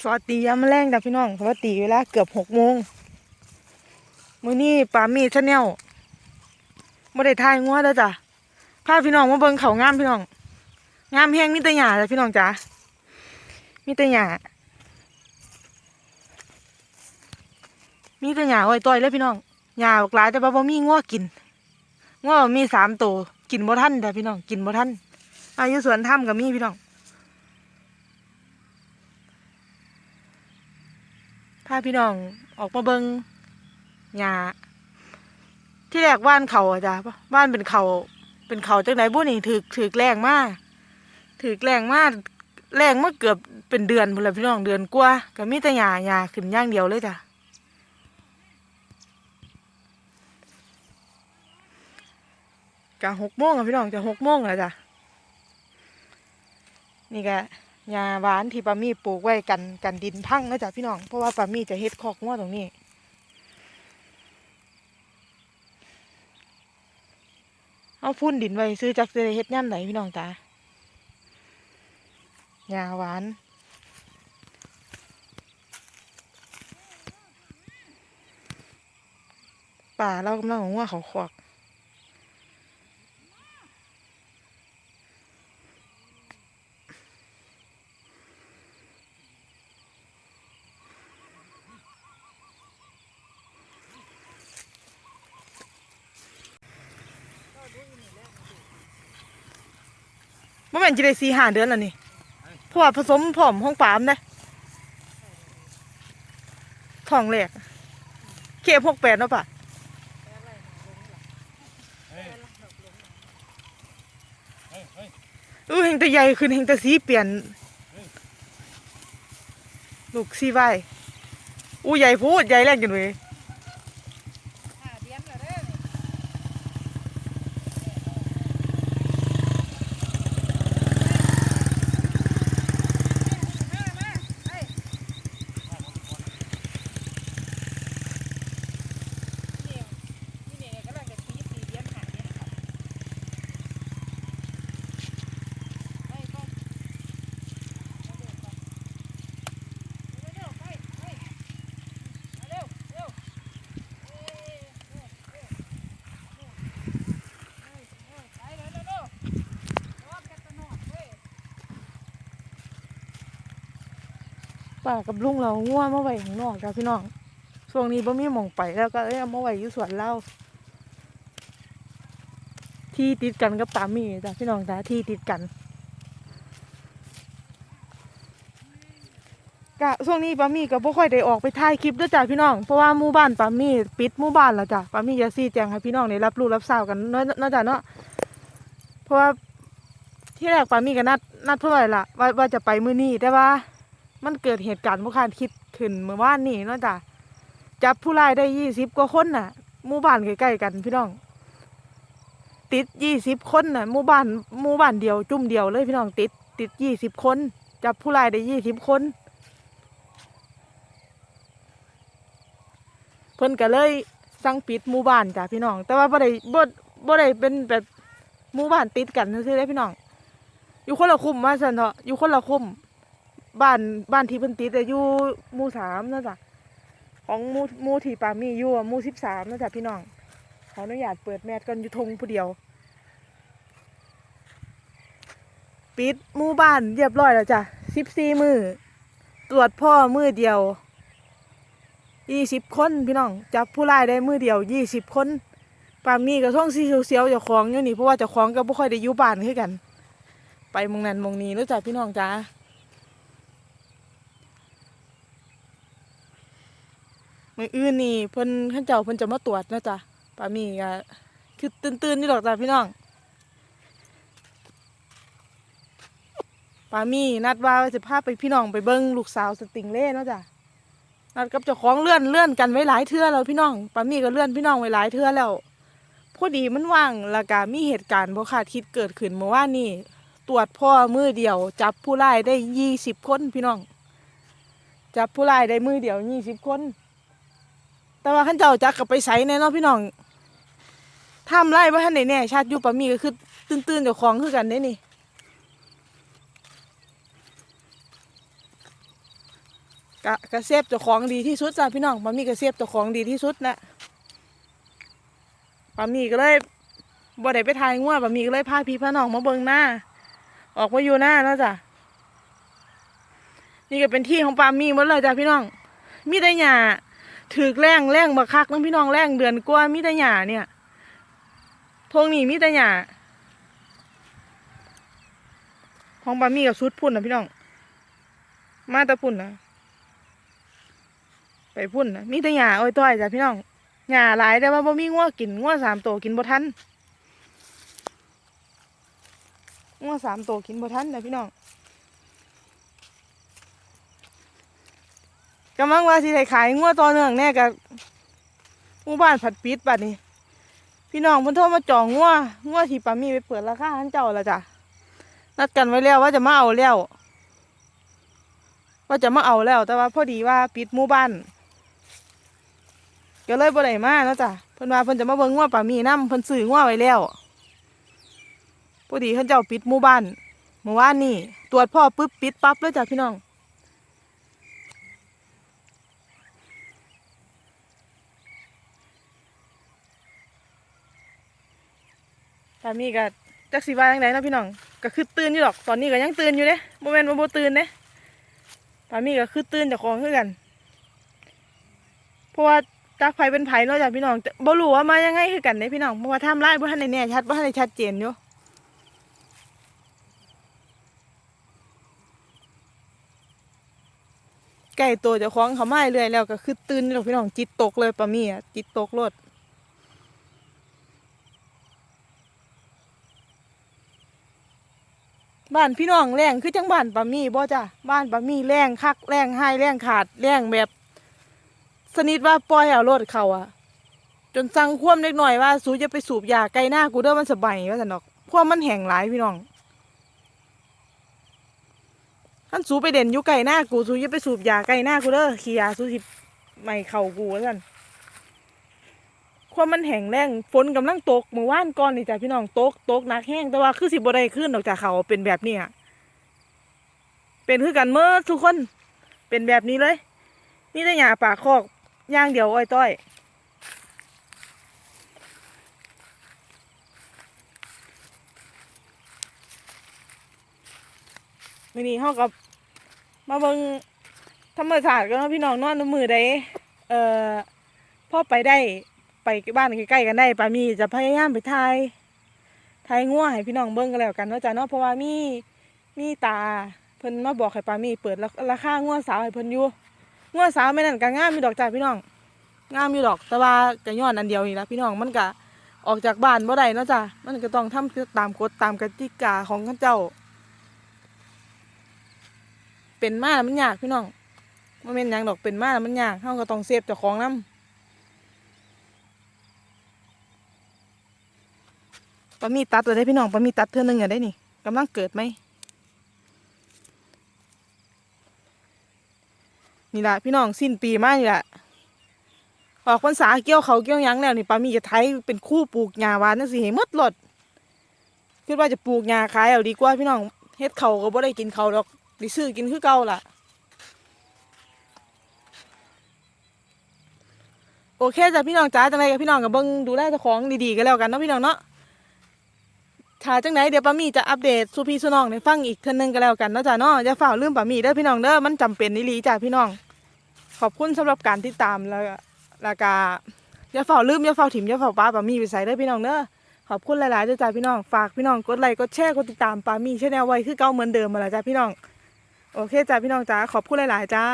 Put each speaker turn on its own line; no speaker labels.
สวัสดียามมอแรงจ้ะพี่น้องสวัสดีเวลาเกือบหกโมงมื้อนี้ปามีชาแนลบ่ได้ทายงัวเด้อจ้ะพาพี่น้องมาเบิ่งเขางามพี่น้อง งามแฮงมีแต่หญ้าจ้ะพี่น้องจ๋ามีแต่หญ้ามีแต่หญ้าอ้อยต้อยเลยพี่น้องหญ้ากหลายแต่ว่าบ่มีงัวกินงัวมีสามตัวกินบ่ทันจ้ะพี่น้องกินบ่ทันอายุสวนถ้ำก็มีพี่น้องาพี่น้องออกมาเบิงหญ้าที่แรกบ้านเขาอะจ้ะบ้านเป็นเขาเป็นเขาจังไหนบุนี่ถือถือแรงมากถือแรงมากแรงเมาเกือบเป็นเดือนพลพี่น้องเดือนกว่าก็มีแต่หญ้าหญ้าขึ้นย่างเดียวเลยจ้ะกะหกโมงอะพี่น้องจะหกโมงแล้วจ้ะนี่ก็ ยาหวานที่ปามี่ปลูกไว้กันกันดินพังนะจ๊ะพี่น้อง เพราะว่าปามี่จะเฮ็ดคอกงัวตรงนี้ เอาพุ่นดินไว้ซื้อจักจเฮ็ดย่ำไหนพี่น้องจ้ายาหวานป่าเรากำลังของว่าเขาขวก เมื่อมันจะได้สี่ห้าเดือนแล้วนี่เพราะว่าผสมผอมห้องปามนะท้องแรกเคพกแปดเนาะป่ะอือเฮงแต่ใหญ่ขึ้นเฮงแต่สีเปลี่ยน ลูกสีใบอู้ใหญ่พูดใหญ่แรงจังเลย ป้ากับลุงเราง่วงมาไว้ข้างนอกจ้ะพี่น้องช่วงนี้บ่มีหมองไปแล้วก็เลยเอามาไว้อยู่สวนเราที่ติดกันกับปามี่จ้ะพี่น้องจ้ะที่ติดกันกะช่วงนี้ปามี่ก็บ่ค่อยได้ออกไปถ่ายคลิปด้วยจ้ะพี่น้องเพราะว่าหมู่บ้านปามี่ปิดหมู่บ้านแล้วจ้ะปามี่จะซีแจงให้พี่น้องได้รับรู้รับทราบกันเนาะเนาะจ้ะเนาะเพราะว่าที่แรกปามี่ก็นัดนัดเพื่อนละว่าว่าจะไปมื้อนี้แต่ว่า มันเกิดเหตุการณ์บ่คาดคิดขึ้นเมื่อวานนี้เนาะจ้ะจับผู้ร้ายได้ยี่สิบกว่าคนน่ะหมู่บ้านใกล้ๆกันพี่น้อง ติดยี่สิบคนน่ะหมู่บ้านหมู่บ้านเดียวจุ่มเดียวเลยพี่น้องติด ติดยี่สิบคน จับผู้ร้ายได้ยี่สิบคน เพิ่นก็เลยสั่งปิดหมู่บ้านจ้ะพี่น้อง แต่ว่าบ่ได้บ่บ่ได้เป็นแบบหมู่บ้านติดกันซื่อๆเลยพี่น้อง อยู่คนละคุมมาซั่นเถอะอยู่คนละคุม บ้านบ้านที่เพิ่นติดอะอยู่หมู่สามนะจ๊ะของหมู่หมู่ที่ปามีอยู่อะหมู่สิบสามนะจ๊ะพี่น้องขออนุญาตเปิดแมสกันอยู่ทงผู้เดียว ปิดหมู่บ้านเรียบร้อยแล้วจ้ะสิบสี่มือตรวจพ่อมือเดียวยี่สิบคนพี่น้องจับผู้ร้ายได้มือเดียวยี่สิบคนปามีกับท่องซีเสียวเจ้าของอยู่นี่เพราะว่าเจ้าของก็บ่ค่อยได้อยู่บ้านคือกัน ไปมองนั้นมองนี้แล้จ้ะพี่น้องจ้า มืออื่นนี่เพิ่นข้าเจ้าเพิ่นจะมาตรวจนะจ๊ะปามีก็คือตื่นๆนี่หรอกจ้ะพี่น้องปามีนัดว่าจะพาไปพี่น้องไปเบิ้งลูกสาวสติงเล่เนาะจ้ะนัดกับเจ้าของเลื่อนเลื่อนกันไว้หลายเทื่อแล้วพี่น้องปามีก็เลื่อนพี่น้องไว้หลายเทื่อแล้วพอดีมันว่างแล้วก็มีเหตุการณ์บ่คาดคิดเกิดขึ้นเมื่อวานนี้ตรวจพ่อมือเดียว จับผู้ร้ายได้ยี่สิบคนพี่น้อง จับผู้ร้ายได้มือเดียวยี่สิบคน แต่ว่าขั้นเจ้าจักกับไปใส่แน่นอนพี่น้องทำไรว่าท่านไหนแน่ชาติยุปะมีก็คือ ตื่นๆเจ้าของคือกันเด้นี่กะกระเซฟเจ้าของดีที่สุดจ้ะพี่น้องปามีกระเซฟเจ้าของดีที่สุดนะปามีก็เลยบ่ได้ไปทายงัวปามีก็เลยพาพี่พาน้องมาเบิ่งหน้า ออกมาอยู่หน้าเนาะจ้ะนี่ก็เป็นที่ของปามีหมดเลยจ้ะพี่น้อง มีแต่หญ้า ถือกแรงแรงบักคักน้องพี่น้องแรงเดือนกว่ามีแต่หญ้าเนี่ยทงนี่มีแต่หญ้าของปามี่กับชุดพุ่นนะพี่น้อง มาตะพุ่นนะไปพุ่นนะมีแต่หญ้าอ้อยต้อยจ้ะพี่น้องหญ้าหลายแต่ว่าบ่มีงัวกินงัวสามตัวกินบ่ทันงัวสามตัวกินบ่ทันนะพี่น้อง กำลังว่าสิได้ขายงัวตัวเนื่องแน่กับหมู่บ้านผัดปิดบัดนี้ พี่น้องเพิ่นโทรมาจองงัวงัวที่ปามีไปเปิดราคาให้เจ้าละจ้ะนัดกันไว้แล้วว่าจะมาเอาแล้วว่าจะมาเอาแล้ว แต่ว่าพอดีว่าปิดหมู่บ้านก็เลยบ่ได้มาเนาะจ้ะเพิ่นว่าเพิ่นจะมาเบิ่งงัวป่ามีนํเพิ่นซื้องัวไว้แล้วพอดีเพิ่นเจ้าปิดหมู่บ้านเมื่อวานนี้ตรวจพ่อปึ๊บปิดปั๊บเลยจ้ะพี่น้อง ป่ามีก็จักสิว่าจังไดเนาะพี่น้องก็คือตื่นอยู่ดอก ตอนนี้ก็ยังตื่นอยู่เด้บ่แม่นว่าบ่ตื่นเด้ปามี่ก็คือตื่นจากของคือกัน เพราะว่าจักไผเป็นไผเนาะจ้ะพี่น้องบ่รู้ว่ามายังไงคือกันเด้พี่น้องเพราะว่าไทม์ไลน์บ่ทันได้แน่ชัดบ่ทันได้ชัดเจนอยู่ใกล้ตัวเจ้าของเขาไมาเรื่อยแล้วก็คือตื่นนี่ดอกพี่น้องจิตตกเลยปามี่อะจิตตกโล บ้านพี่น้องแรงคือจังบ้านปามี่บ่จ้ะบ้านปามี่แรงคักแรงให้แรงขาดแรงแบบสนิทว่าปล่อยเอารถเขาอะจนสั่งคว่ำเล็กหน่อยว่า สูจะไปสูบยาไกลหน้ากูเด้อมันสบายว่าสันดอกคว่ำมันแห้งหลายพี่น้องท่านสูไปเด่นอยู่ไกลหน้ากูสูจะไปสูบยาไกลหน้ากูเด้อขี้ยาสูสิไม่เข่ากูว่าสัน ความมันแห้งแรงฝนกำลังตกเมื่อวานก่อนนี่จ้ะพี่น้องตกตกหนักแห้งแต่ว่าคือสิบ่ได้ขึ้นออกจากเขาเป็นแบบนี้อะเป็นคือกันเมื่อทุกคนเป็นแบบนี้เลย นี่ได้หยาปากคอกย่างเดียวอ้อยต้อยมื่อนี้เฮากับมาเบิงธรรมชาสติกันเนาะพี่น้องนอนมือใดเอ่อพ่อไปได้ ไปบ้านใกล้ๆกันได้ปามีจะพยายามไปทายทายงัวให้พี่น้องเบิ่งกันแล้วกันเนาะจ้ะเนาะเพราะว่ามีมีตาเพิ่นมาบอกให้ปามีเปิดราคางัวสาวให้เพิ่นอยู่งัวสาวไม่นั่นก็งามอยู่ดอกจ้ะพี่น้องงามอยู่ดอก แต่ว่าก็ย้อนอันเดียวนี่ละพี่น้องมันก็ออกจากบ้านบ่ได้เนาะจ้ะมันก็ต้องทำตามกฎตามกติกาของเขาเจ้า เป็นมาแล้วมันยากพี่น้องมันเป็นหยังดอกเป็นมาแล้วมันยากเฮาก็ต้องเซฟเจ้าของนำ ปลามีตัดตัวได้พี่น้องปลามีตัดเทื่อนึงอย่าได้นี่กำลังเกิดไหมนี่แหละพี่น้องสิ้นปีมากนี่แหละออกพรรษาเกี่ยวเขาเกี่ยวยังแล้วนี่ปลามีจะไถเป็นคู่ปลูกหญ้าหวานนั่นสิให้หมดหลดคิดว่าจะปลูกหญ้าขายเอาดีกว่าพี่น้องเฮ็ดเขาก็บ่ได้กินเขาวดอกดิซื้อกินคือเก่าล่ะ โอเคจ้ะพี่น้องจ้าจังไรกับพี่น้องกับเบิ้งดูแลเจ้าของดีๆกันแล้วกันเนาะพี่น้องเนาะ ถ้าจังไหนเดี๋ยวปามีจะอัปเดตสู่พี่สู่น้องในฟังอีกเทื่อนึงกันแล้วกันเนาะจ้ะเนาะอย่าฝ่าลืมปามีเด้อพี่น้องเด้อมันจำเป็นนิลีจ้ะพี่น้อง ขอบคุณสำหรับการติดตามแล้วแล้วก็อย่าฝ่าลืมอย่าฝ่าถิ่มอย่าฝ่าป้าปามีไปใส่เด้อพี่น้องเด้อขอบคุณหลายๆจ้ะพี่น้องฝากพี่น้องกดไลค์กดแชร์กดติดตามปามี่ชแนลไว้คือเก่าเหมือนเดิมมาแล้วจ้ะพี่น้อง โอเคจ้าพี่น้องจ้าขอบคุณหลาย ๆ จ้า